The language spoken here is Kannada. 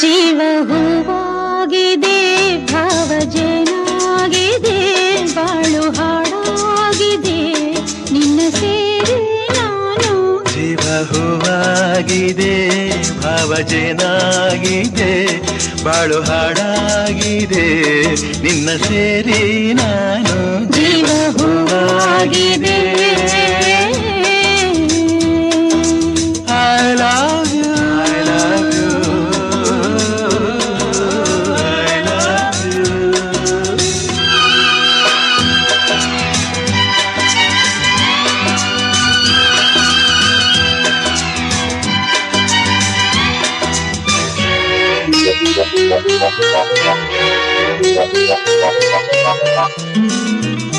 ಜೀವ ಹೂವಾಗಿದೆ ಭಾವಜನಾಗಿದೆ ಬಾಳು ಹಾಡಾಗಿದೆ ನಿನ್ನ ಸೇರಿ ನಾನು. ಜೀವ ಹೂವಾಗಿದೆ ಭಾವಜೇನಾಗಿದೆ ಬಾಳು ಹಾಡಾಗಿದೆ ನಿನ್ನ ಸೇರಿ ನಾನು. ಜೀವ ಹೂವಾಗಿದೆ Thank you.